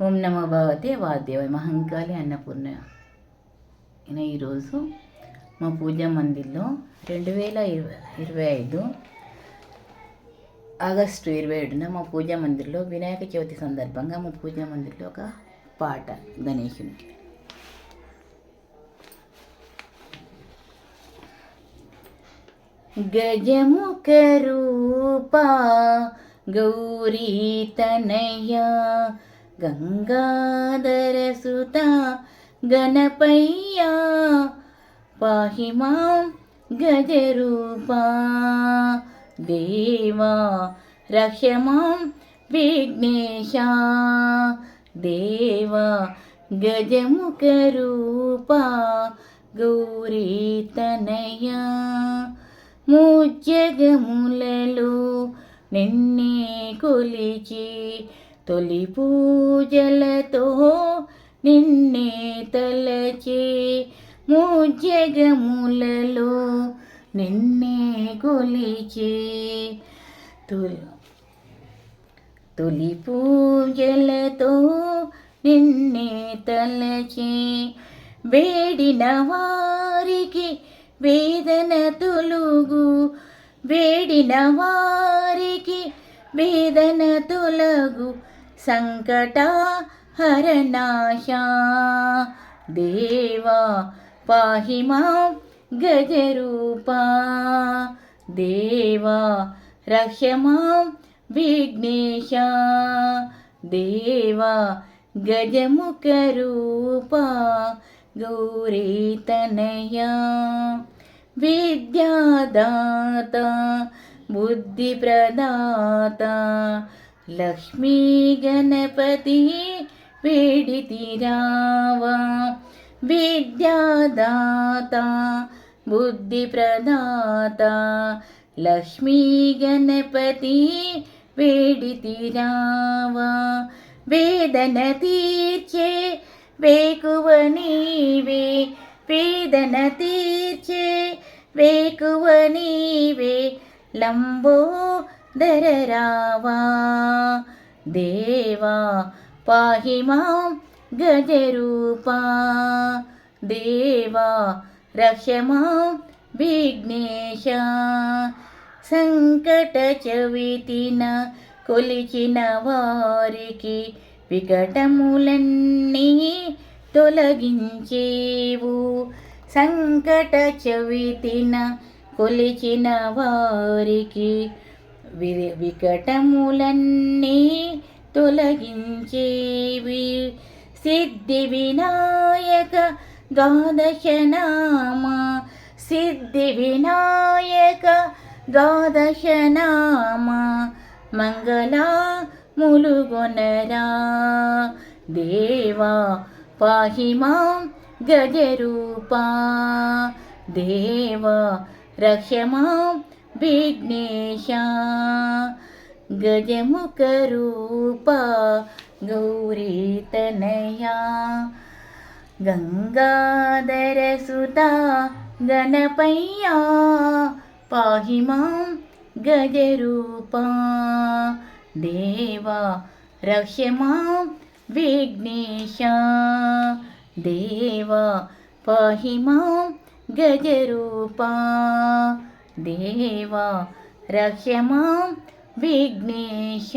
ఓం నమో భగవతే వాద్యవై మహంకాళి అన్నపూర్ణ. ఈయన ఈరోజు మా పూజా మందిర్లో రెండు వేల ఇరవై ఇరవై ఐదు ఆగస్టు ఇరవై ఏడున మా పూజా మందిర్లో వినాయక చవితి సందర్భంగా మా పూజా మందిర్లో ఒక పాట గణేశునికి గజముఖ కరూప గౌరీ తనయ గంగాధర సుత గణపయ్యా పాహి మాం గజరూపా దేవా రహ్యమాం విఘ్నేశ దేవా గజముఖ రూపా గౌరీ తనయా ముజ్జగములలో నిన్నే కొలిచి తొలి పూజలతో నిన్నే తలచి ముజ్జగములలో నిన్నే కొలిచి. తొలి తొలి పూజలతో నిన్నే తలచి వేడిన వారికి వేదన తొలుగు. వేడిన వారికి వేదన తొలగు. सङ्कटा हरनाशा देवा पाहि मां गजरूपा। देवा रह्य मां विघ्नेशा देवा गजमुखरूपा गौरीतनया। विद्यादाता बुद्धिप्रदाता లక్ష్మీ గణపతి వేడితిరావా విద్యాదాత బుద్ధిప్రదాత లక్ష్మీ గణపతి వేడితిరావా వేదన తీర్చే వేకువ నీవే వేదన తీర్చే వేకువ నీవే. లంబో దరరావా దేవా పాహి మాం గజరూపా దేవా రక్ష మాం విఘ్నేశ. సంకట చవితిన కొలిచిన వారికి వికటములన్నీ తొలగించేవు. సంకట చవితిన కొలిచిన వారికి వి వికటములన్నీ తొలగించేవి. సిద్ధి వినాయక ద్వాదశనామ. సిద్ధి వినాయక ద్వాదశనామ. మంగళా ములుగొనరా. దేవా పాహి మాం గజరూపా. దేవా రక్ష మాం विघ्नेशा गजमुखरूपा गौरीतनया गङ्गाधरसुता गणपय्या पाहि मां गजरूपा देवा रक्षमां विघ्नेशा देवा पाहि मां गजरूपा। మాం గజరూపా దేవా రక్ష మాం విఘ్నేశ